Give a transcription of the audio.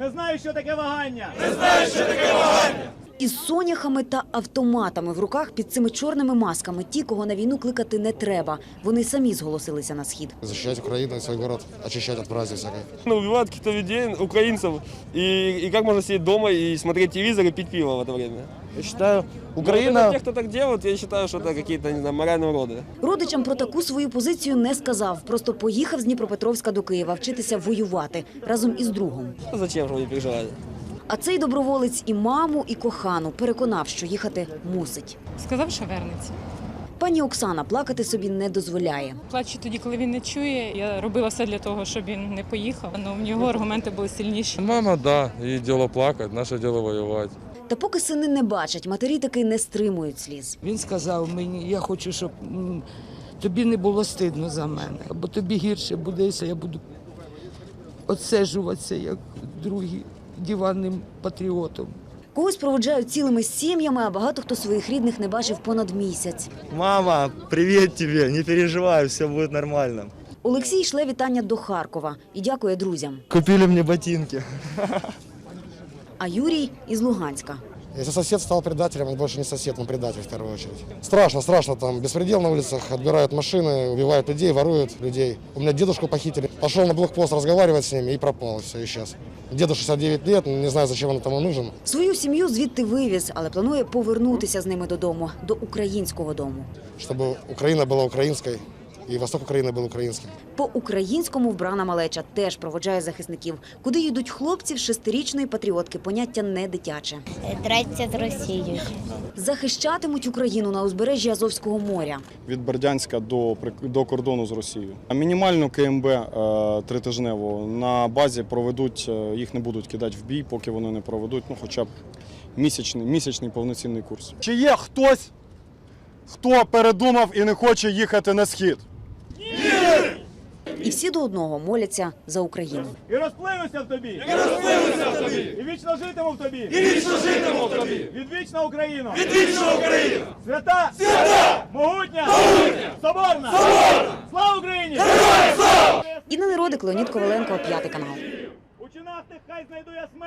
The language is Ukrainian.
Не знаю, що таке вагання. Із соняхами та автоматами в руках під цими чорними масками ті, кого на війну кликати не треба. Вони самі зголосилися на схід. защищать Украину и свой город, очищать от мрази всякой. Ну, убивают каких-то людей, украинцев. И, и как можно сидеть дома и смотреть телевизор и пить пиво в это время? Я считаю, Ну, Украина... вот это те, кто так делают, я считаю, что это какие-то, не знаю, моральные уроды. Родичам про таку свою позицію не сказав. Просто поїхав з Дніпропетровська до Києва вчитися воювати разом із другом. А Зачем же они переживали? А цей доброволець і маму, і кохану переконав, що їхати мусить. Сказав, що вернеться. Пані Оксана плакати собі не дозволяє. Плачу тоді, коли він не чує. Я робила все для того, щоб він не поїхав. але в нього аргументи були сильніші. Мама, да, її діло плакати, наше діло воювати. Та поки сини не бачать, матері таки не стримують сліз. Він сказав мені, я хочу, щоб тобі не було стидно за мене, бо тобі гірше буде, якщо я буду отседжуватися як другий диванним патріотом. Когось проводжають цілими сім'ями, а багато хто своїх рідних не бачив понад місяць. Мама, привіт тобі, не переживай, все буде нормально. Олексій шле вітання до Харкова і дякує друзям. Купили мені ботинки. А Юрій із Луганська. Если сосед стал предателем, он больше не сосед, он предатель в первую очередь. Страшно, страшно, там беспредел на улицах, отбирают машины, убивают людей, воруют людей. У меня дедушку похитили. Пошел на блокпост разговаривать с ними и пропал, все, исчез. Деду 69 лет, не знаю, зачем он тому нужен. Свою сім'ю звідти вивіз, але планує повернутися з ними додому, до українського дому. Чтобы Украина была украинской и восток Украины был украинским. По-українському вбрана малеча теж проводжає захисників. Куди йдуть хлопці в шестирічної патріотки, поняття не дитяче. Драться з Росією. Захищатимуть Україну на узбережжі Азовського моря. від Бердянська до, до кордону з Росією. А мінімальну КМБ е, тритижневу на базі проведуть, е, їх не будуть кидати в бій, поки вони не проведуть ну, хоча б місячний, місячний повноцінний курс. Чи є хтось, хто передумав і не хоче їхати на схід? І всі до одного моляться за Україну. І розпливуся в тобі! І розпливуся в тобі! І вічно житиму в тобі! І вічно житиму в тобі! Відвічна Україна! Відвічна Україна! Свята! Свята! Могутня! Могутня! Соборна! Соборна! Слава Україні! Героям слава! Інна Неродик, Леонід Коваленко, п'ятий канал. У чинах тих хай знайду я смерть!